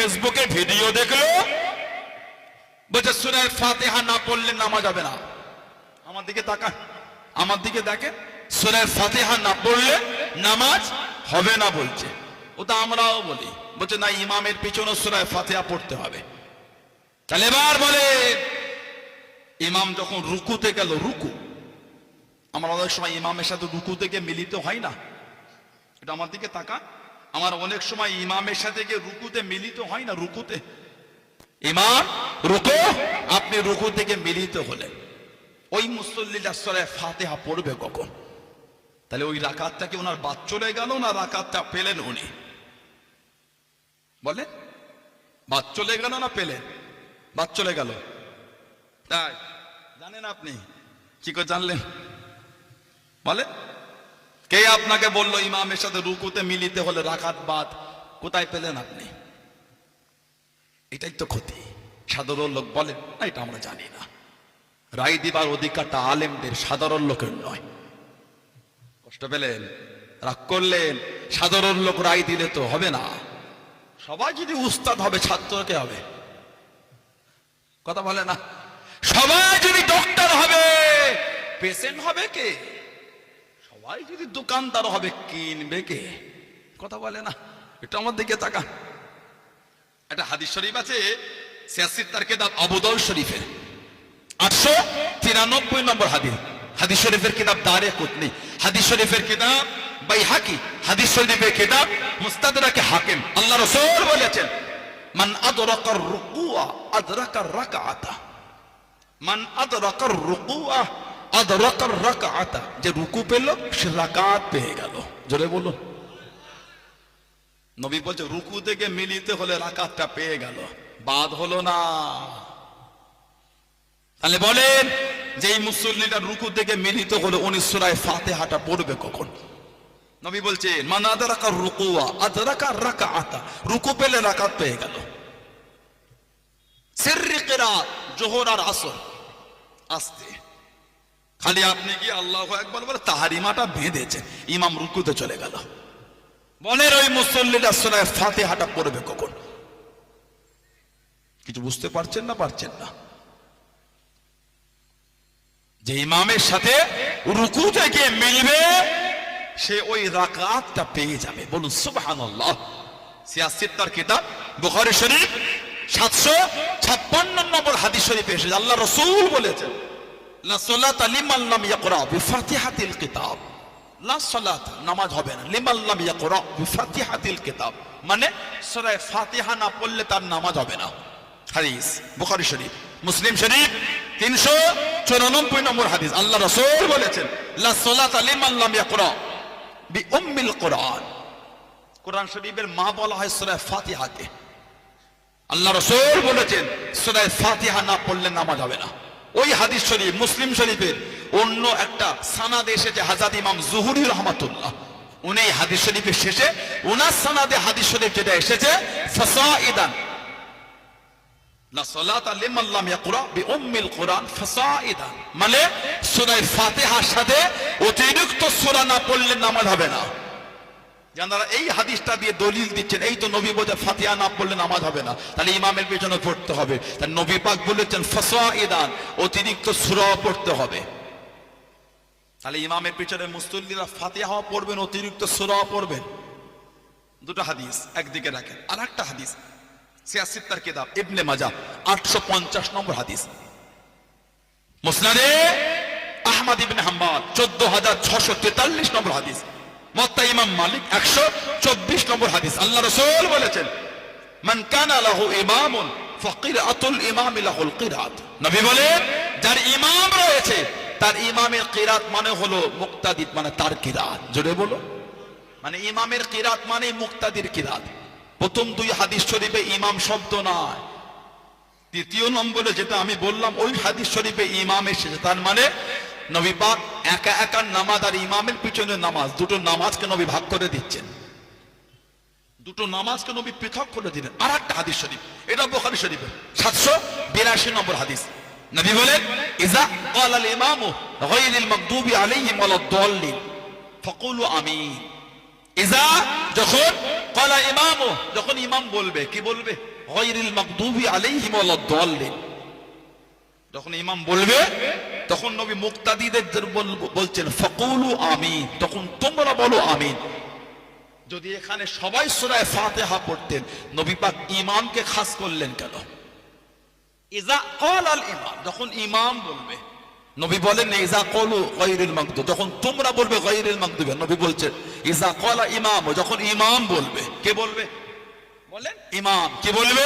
ফেসবুকে ভিডিও দেখল বলছে সুরের ফাতেহা না পড়লে নামাজ হবে না। আমার দিকে তাকান। আমার দিকে দেখেন সুরের ফাতেহা না পড়লে নামাজ হবে না বলছে। ওটা আমরাও বলি। বলছে না ইমামের পিছনে সুরায় ফাতেহা পড়তে হবে। তাহলে এবার বলে ইমাম যখন রুকুতে গেল রুকু। আমার অনেক সময় ইমামের সাথে রুকু থেকে মিলিত হয় না। এটা আমার দিকে তাকা আমার অনেক সময় ইমামের সাথে গিয়ে রুকুতে মিলিত হয় না, রুকুতে। ইমাম, রুকু, আপনি রুকু থেকে মিলিত হলেন। ওই মুসল্লিটা সরে ফাতেহা পড়বে কখন? তাহলে ওই রাকাতটা কি ওনার বাদ চলে গেল না রাকাতটা পেলেন উনি? বলে বাদ চলে গেল না পেলেন? বাদ চলে গেল। তাই, জানেন আপনি, কি করে জানলেন? বলে কে আপনাকে বলল ইমামের সাথে রুকুতে মিলিতে হলে রাখাত বাদ? কোথায় পেলেন আপনি? এটাই তো ক্ষতি। সাধারণ লোক বলেন না, এটা আমরা জানি না। রায় দিবার অধিকারটা আলেমদের সাধারণ লোকের নয়। কষ্ট পেলেন? রাগ করলেন? সাধারণ লোক রায় দিলে তো হবে না। সবাই যদি উস্তাদ হবে ছাত্রকে হবে? কথা বলে না? সবাই যদি ডক্টর হবে পেশেন্ট হবে কে? সবাই যদি দোকানদার হবে, কিনবে কে? কথা বলে না এটা আমার দিকে তাকান। একটা হাদিস শরীফ আছে সিয়াসির তার কেতাব আবুদল শরীফের। আটশো তিরানব্বই নম্বর হাদিস। হাদিস শরীফের কিতাব দারে কুতনি। হাদিস শরীফের কিতাব বাই হাকি হাদিস শরীফের কিতাব মুস্তাদরাকে হাকিম। আল্লাহ রাসূল বলেছেন, মান আদরাকার রুকুয়া, আদরাকার রাকাআতা। মান আদরাকার রুকুআ আদরাকার রাকাআতা, যে রুকু পেল, সে রাকাত পেয়ে গেল। জোরে বলুন। নবী বলছে, রুকু থেকে মিলিতে হলে রাকাতটা পেয়ে গেল। বাদ হলো না। তাহলে বলেন যে এই মুসল্লিটা রুকু থেকে মিলিত হলো, উনি সুরায় ফাতেহাটা পড়বে কখন? নবী বলছে, মান আদরাকা রুকুয়া, আদরাকা রাকাআতা। রুকু পেলে রাকাত পেয়ে গেল। সিররি কিরাত, জোহর আর আসর। আস্তে। খালি আপনি কি আল্লাহ একবার বলে তাহারিমাটা বেঁধেছে ইমাম রুকুতে চলে গেল। বলের ওই মুসল্লিটা সুরায় ফাতেহাটা পড়বে কখন? কিছু বুঝতে পারছেন না পারছেন না? যে ইমামের সাথে রুকু থেকে মিলবে, সে ওই রাকাতটা পেয়ে যাবে। বলুন, সুবহানাল্লাহ। সিয়াসিত্তার কিতাব, বুখারী শরীফ সাতশো ছাপ্পান্ন নম্বর হাদিস শরীফে এসেছে। আল্লাহ রসুল বলেছেন। লা সালাতা লিমান লাম ইয়াকরা বিফাতিহাতিল কিতাব। লা সালাত, নামাজ হবে না। লিমান লাম ইয়াকরা বিফাতিহাতিল কিতাব। মানে সূরা ফাতিহা না পড়লে তার নামাজ হবে না। হাদিস, বুখারী শরীফ, মুসলিম শরীফ, তিনশো চুরানব্বই নম্বর হাদিস। আল্লাহ রসুল বলেছেন, লা সালাতা লিমান লাম ইয়াকরা বি উম্মিল কোরআন। কোরআন শরীফের মা বলা হয় সূরা ফাতিহাকে আল্লাহ রসুল বলেছেন, সূরা ফাতিহা না পড়লে নামাজ হবে না। ওই হাদিস শরীফ, মুসলিম শরীফের অন্য একটা সানাদ এসেছে হাজাদ ইমাম জুহুরি রহমাতুল্লাহ। উনি এই হাদিস শরীফের শেষে ওনার সানাদে হাদিস শরীফ যেটা এসেছে ফাসাইদান লা সালাতা লিমান লাম ইয়াকরা বিউম্মিল কোরআন ফাসাইদান মানে সূরা ফাতিহার সাথে অতিরিক্ত সূরা না পড়লে নামাজ হবে না। যারা এই হাদিসটা দিয়ে দলিল দিচ্ছেন, এই তো নবী বোঝা ফাতিহা না পড়লে নামাজ হবে না। তাহলে ইমামের পেছনে পড়তে হবে। তার নবী পাক বলেছেন ফসা ইদান অতিরিক্ত সুরা পড়তে হবে। তাহলে ইমামের পিছনে মুসল্লিরা ফাতিহা পড়বেন, অতিরিক্ত সুরা পড়বেন। দুটো হাদিস একদিকে রাখেন আর একটা হাদিস সিয়াসিত্তার কিতাব, ইবনে মাজা আটশো পঞ্চাশ নম্বর হাদিস। মুসনাদে আহমদ ইবনে হাম্বাল চোদ্দ হাজার ছশো তেতাল্লিশ নম্বর হাদিস। মত্তা ইমাম মালিক একশো চব্বিশ নম্বর হাদিস। আল্লাহ রসুল বলেছেন ইমামুন ফাকিরাতুল ইমাম কিরাত। বলেন, যার ইমাম রয়েছে, তার ইমামের কিরাত মানে হলো মানে তার কিরাত। জোরে বলো। মানে ইমামের কিরাত মানে মুক্তাদির কিরাত। প্রথম দুই হাদিস শরীফে ইমাম শব্দ নয় তৃতীয় নম্বরে যেটা আমি বললাম, ওই হাদিস শরীফে ইমাম এসেছে, তার মানে নবী পাক একা একা নামাজ আর ইমামের পিছনে নামাজ দুটো নামাজকে নবী ভাগ করে দিচ্ছেন দুটো নামাজকে নবী পৃথক করে দিলেন আর একটা হাদিস শরীফ এটা বোখারি শরীফে সাতশো বিরাশি নম্বর হাদিস নবী বলেন ইজা قال الامام غير المغضوب عليهم ولا الضالين فقولوا امين ইজা যখন কলা ইমাম যখন ইমাম বলবে কি বলবে গয়রিল মাগদুবি আলাইহিম ওয়ালাদ-দাল্লিন যখন ইমাম বলবে, তখন নবী মুক্তাদিদের বল- বলছেন, ফকুলু আমিন। তখন তোমরা বলো, আমিন। যদি এখানে সবাই সূরা ফাতিহা পড়তেন, নবী পাক ইমামকে খাস করলেন কেন? ইজা কল আল ইমাম যখন ইমাম বলবে, নবী বলেন, ইজা কলু যখন তোমরা বলবে গায়রুল মাগদুব। নবী বলছেন, ইজা কলা ইমাম। যখন ইমাম বলবে, কে বলবে? বলেন, ইমাম। কি বলবে?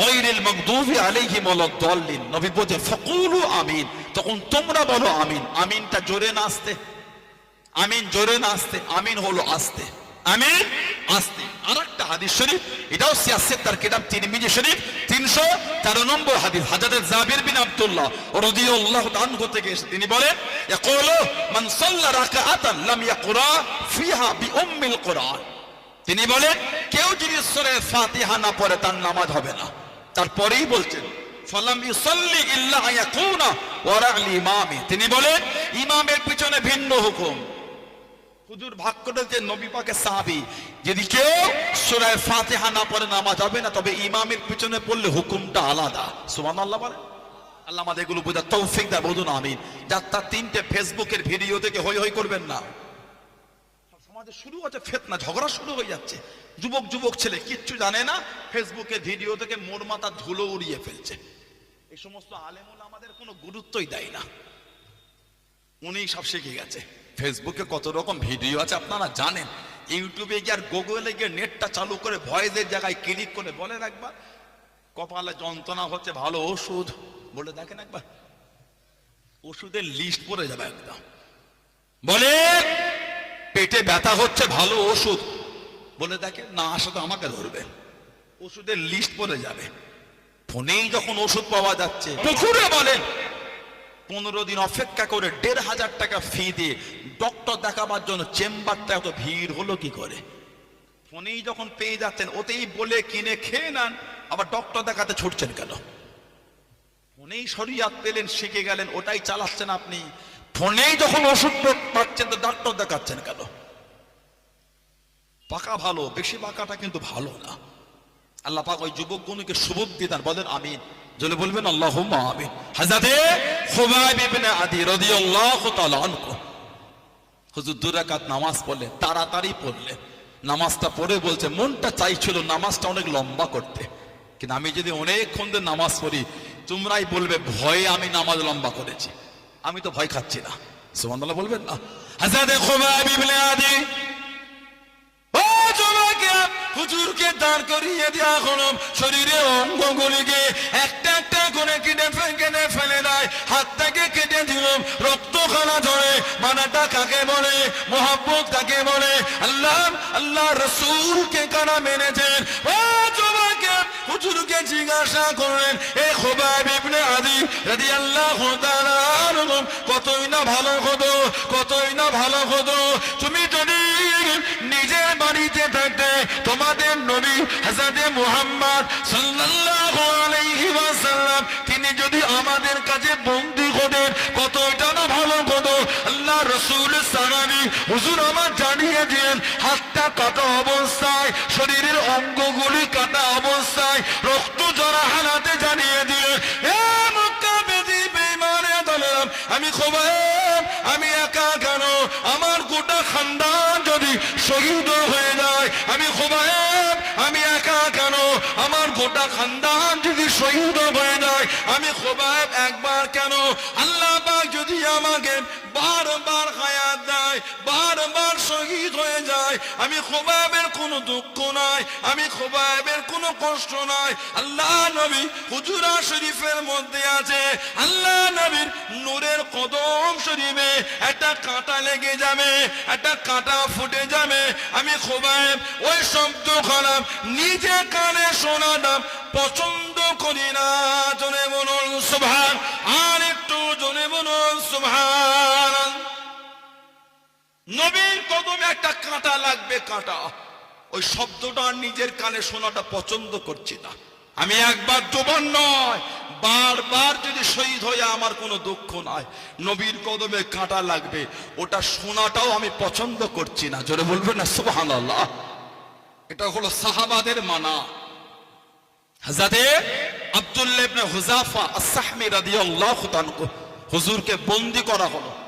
গায়রুল আলাইহিম ওয়ালাদ-দাল্লিন নবী বলছে ফাকুলু আমিন। তখন তোমরা বলো আমিন। আমিনটা জোরে না আসতে। আমিন জোরে না আসতে। আমিন হলো আসতে। আমিন? আসতে। আর একটা হাদিস শরীফ এটাও সিয়াসের তার কিতাব তিরমিজি শরীফ তিনশো তেরো নম্বর হাদিস। হাজারের জাবির বিন আব্দুল্লাহ রাদিয়াল্লাহু আনহু থেকে এসে তিনি বলেন ইয়াকুলু মান সাল্লা রাকাআতান লাম ইয়াকরা ফিহা বিউম্মিল কুরআন। তিনি বলেন কেউ যদি সূরা ফাতিহা না পড়ে তার নামাজ হবে না। তারপরেই বলছেন তিনি বলেন, ইমামের পিছনে ভিন্ন হুকুম। হুজুর ভাগ করেছেন নবী সাহাবী, যদি কেউ সূরা ফাতিহা না পড়ে নামাজ হবে না, তবে ইমামের পিছনে পড়লে হুকুমটা আলাদা। সুবহানাল্লাহ বলে আল্লাহ আমাদের এগুলো বোঝা তৌফিক দেয়, বলুন আমিন। যার তার তিনটে ফেসবুকের ভিডিও থেকে হই হই করবেন না। সমাজে শুরু হচ্ছে ফেতনা, ঝগড়া শুরু হয়ে যাচ্ছে। যুবক যুবক ছেলে, কিচ্ছু জানে না ফেসবুকের ভিডিও থেকে মোর মাথা ধুলো উড়িয়ে ফেলছে। এই সমস্ত আলেমুল আমাদের কোনো গুরুত্বই দেয় না। উনি সব শিখে গেছে। ফেসবুকে কত রকম ভিডিও আছে আপনারা জানেন? ইউটিউবে গিয়ে আর গুগলে গিয়ে নেটটা চালু করে ভয়েসের জায়গায় ক্লিক করে বলেন একবার। কপালে যন্ত্রণা হচ্ছে, ভালো ওষুধ। বলে দেখেন একবার। ওষুধের লিস্ট পড়ে যাবে একদম। বলে পেটে ব্যথা হচ্ছে, ভালো ওষুধ। বলে দেখে, না, আসা তো আমাকে ধরবে। ওষুধের লিস্ট পড়ে যাবে। ফোনেই যখন ওষুধ পাওয়া যাচ্ছে, পুকুরে বলেন পনেরো দিন অপেক্ষা করে দেড় হাজার টাকা ফি দিয়ে ডক্টর দেখাবার জন্য চেম্বারটা এত ভিড় হলো কি করে? ফোনেই যখন পেয়ে যাচ্ছেন, ওতেই বলে কিনে খেয়ে নেন, আবার ডক্টর দেখাতে ছুটছেন কেন? ফোনেই শরিয়াত পেলেন, শিখে গেলেন, ওটাই চালাচ্ছেন আপনি। ফোনেই যখন ওষুধ পাচ্ছেন, তো ডাক্তার দেখাচ্ছেন কেন? পাকা ভালো, বেশি পাকাটা কিন্তু ভালো না। আল্লাহ পাক ওই যুবক গুণকে সুবুদ্ধি দান, বলেন আমিন। জলে বলবেন আল্লাহ আমিন। ইবনে আদি হুজুর দুই রাকাত নামাজ পড়লেন তাড়াতাড়ি পড়লে, নামাজটা পড়ে বলছে, মনটা চাইছিল নামাজটা অনেক লম্বা করতে। কিন্তু আমি যদি অনেকক্ষণ ধরে নামাজ পড়ি, তোমরাই বলবে, ভয়ে আমি নামাজ লম্বা করেছি। আমি তো ভয় খাচ্ছি না। সুবহানাল্লাহ বলবেন না। হুজুরকে দাঁড় করিয়ে দেওয়া হলো শরীরে অঙ্গগুলিকে একটা একটা করে কেটে কেটে ফেলে দেয়। হাতটাকে কেটে দিল রক্ত খানা ধরে মানাটা কাকে বলে, মোহাব্বত কাকে বলে? আল্লাহ আল্লাহ রসুলকে কারা মেনেছেন ও জিজ্ঞাসা এ আদি কতই না ভালো হতো কতই না ভালো হতো তুমি যদি নিজের বাড়িতে থাকতে, তোমাদের নবী হাজারে মুহাম্মদ তিনি যদি আমাদের কাছে বন্দী হতেন কতটা না ভালো হতো আল্লাহ রসুল সালামি হুজুর আমার জানিয়ে দিলেন, হাতটা কাটা অবস্থায় শরীরের অঙ্গগুলি কাটা খানদান যদি শহীদ হয়ে যায়, আমি খোবাব আমি একা কেন? আমার গোটা খানদান যদি শহীদ হয়ে যায়, আমি খোবাব একবার কেন? আল্লাহ পাক যদি আমাকে বারবার হায়াত বারবার শহীদ হয়ে যায়। আমি খোবাবের কোনো দুঃখ নাই, আমি খোবাবের কোনো কষ্ট নাই। আল্লাহ নবী হুজুরা শরীফের মধ্যে আছে। আল্লাহ নবীর নূরের কদম শরীফে একটা কাঁটা লেগে যাবে, একটা কাঁটা ফুটে যাবে। আমি খোবাব ওই শব্দ খারাপ, নিজে কানে শোনাতাম পছন্দ করি না। জনে বলুন সুভান আর একটু জনে বলুন সুভান নবীর কদমে একটা কাঁটা লাগবে কাঁটা। ওই শব্দটা আর নিজের কানে শোনাটা পছন্দ করছি না। আমি একবার দুবার নয়, বারবার যদি শহীদ হয়ে আমার কোনো দুঃখ নাই, নবীর কদমে কাঁটা লাগবে, ওটা শোনাটাও আমি পছন্দ করছি না। জোরে বলবেন না, সুবহানাল্লাহ। এটা হলো সাহাবাদের মানা। হাজাতে আব্দুল্লাহ হুজাফা আস-সাহমি রাদিয়াল্লাহু হুজুরকে বন্দি করা হলো।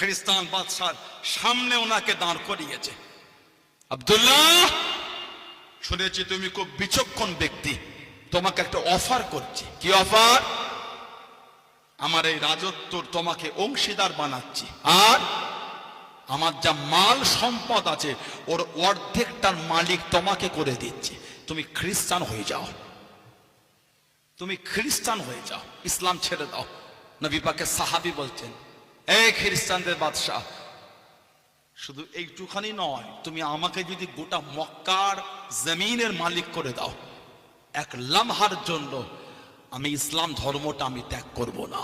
খ্রিস্টান বাদশার সামনে ওনাকে দাঁড় করিয়েছে। আব্দুল্লাহ! শুনেছি তুমি খুব বিচক্ষণ ব্যক্তি। তোমাকে একটা অফার করছি। কি অফার? আমার এই রাজত্ব তোমাকে অংশীদার বানাচ্ছি। আর? আমার যা মাল সম্পদ আছে ওর অর্ধেকটার মালিক তোমাকে করে দিচ্ছে। তুমি খ্রিস্টান হয়ে যাও। তুমি খ্রিস্টান হয়ে যাও। ইসলাম ছেড়ে দাও। নবী পাকে সাহাবি বলছেন এই খ্রিস্টানদের বাদশাহ। শুধু এইটুখানি নয়, তুমি আমাকে যদি গোটা মক্কার জমিনের মালিক করে দাও, এক লামহার জন্য আমি ইসলাম ধর্মটা আমি ত্যাগ করব না।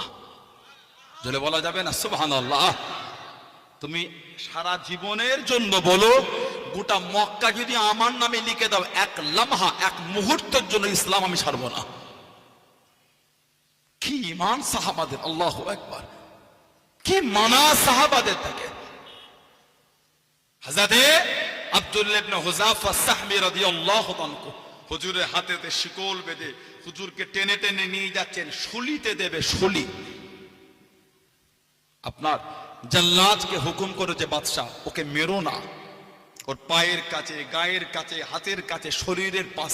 যদি বলা যাবে না? সুবহানাল্লাহ। তুমি সারা জীবনের জন্য বলো, গোটা মক্কা যদি আমার নামে লিখে দাও, এক লামহা, এক মুহূর্তের জন্য ইসলাম আমি ছাড়ব না। কি ইমান সাহাবাদের, আল্লাহ একবার কি মানা সাহাবাদের থাকে? হুজুরকে টেনে টেনে নিয়ে যাচ্ছেন দেবে আপনার জল্লাদকে হুকুম করেছে বাদশাহ, ওকে মেরো না। ওর পায়ের কাছে, গায়ের কাছে, হাতের কাছে, শরীরের পাশ